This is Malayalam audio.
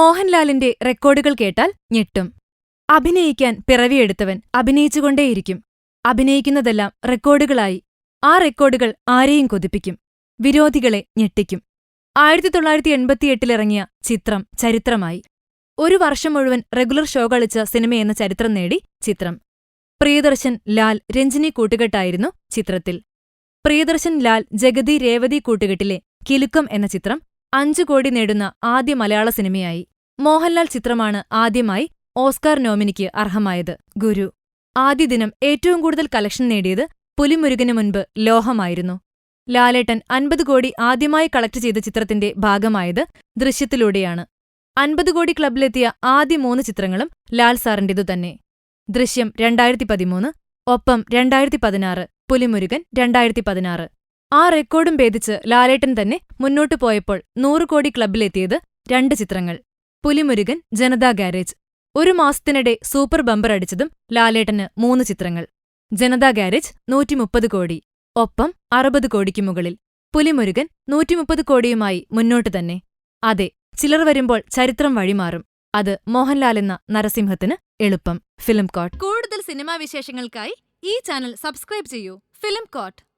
മോഹൻലാലിന്റെ റെക്കോർഡുകൾ കേട്ടാൽ ഞെട്ടും. അഭിനയിക്കാൻ പിറവിയെടുത്തവൻ അഭിനയിച്ചുകൊണ്ടേയിരിക്കും. അഭിനയിക്കുന്നതെല്ലാം റെക്കോർഡുകളായി. ആ റെക്കോർഡുകൾ ആരെയും കൊതിപ്പിക്കും. വിരോധികളെ ഞെട്ടിക്കും. ആയിരത്തി തൊള്ളായിരത്തി എൺപത്തിയെട്ടിലിറങ്ങിയ ചിത്രം ചരിത്രമായി. ഒരു വർഷം മുഴുവൻ റെഗുലർ ഷോ കളിച്ച സിനിമയെന്ന ചരിത്രം നേടി ചിത്രം. പ്രിയദർശൻ ലാൽ രഞ്ജിനി കൂട്ടുകെട്ടായിരുന്നു ചിത്രത്തിൽ. പ്രിയദർശൻ ലാൽ ജഗതി രേവതി കൂട്ടുകെട്ടിലെ കിലുക്കം എന്ന ചിത്രം അഞ്ചു കോടി നേടുന്ന ആദ്യ മലയാള സിനിമയായി. മോഹൻലാൽ ചിത്രമാണ് ആദ്യമായി ഓസ്കാർ നോമിനിക്ക് അർഹമായത്. ഗുരു. ആദ്യ ദിനം ഏറ്റവും കൂടുതൽ കളക്ഷൻ നേടിയത് പുലിമുരുകന് മുൻപ് ലോഹമായിരുന്നു. ലാലേട്ടൻ അൻപത് കോടി ആദ്യമായി കളക്ട് ചെയ്ത ചിത്രത്തിന്റെ ഭാഗമായത് ദൃശ്യത്തിലൂടെയാണ്. അൻപത് കോടി ക്ലബിലെത്തിയ ആദ്യ മൂന്ന് ചിത്രങ്ങളും ലാൽ സാറിന്റേതു തന്നെ. ദൃശ്യം രണ്ടായിരത്തി പതിമൂന്ന് ഒപ്പം രണ്ടായിരത്തി പതിനാറ് പുലിമുരുകൻ രണ്ടായിരത്തി പതിനാറ് ആ റെക്കോർഡും ഭേദിച്ച് ലാലേട്ടൻ തന്നെ മുന്നോട്ടു പോയപ്പോൾ നൂറ് കോടി ക്ലബിലെത്തിയത് രണ്ട് ചിത്രങ്ങൾ. പുലിമുരുകൻ ജനതാ ഗാരേജ്. ഒരു മാസത്തിനിടെ സൂപ്പർ ബമ്പർ അടിച്ചതും ലാലേട്ടന് മൂന്ന് ചിത്രങ്ങൾ. ജനതാ ഗാരേജ് നൂറ്റിമുപ്പത് കോടി. ഒപ്പം അറുപത് കോടിക്ക് മുകളിൽ. പുലിമുരുകൻ നൂറ്റിമുപ്പത് കോടിയുമായി മുന്നോട്ടു തന്നെ. അതെ ചിലർ വരുമ്പോൾ ചരിത്രം വഴിമാറും. അത് മോഹൻലാൽ എന്ന നരസിംഹത്തിന് എളുപ്പം. ഫിലിം കോട്ട്. കൂടുതൽ സിനിമാ വിശേഷങ്ങൾക്കായി ഈ ചാനൽ സബ്സ്ക്രൈബ് ചെയ്യൂ. Film coat.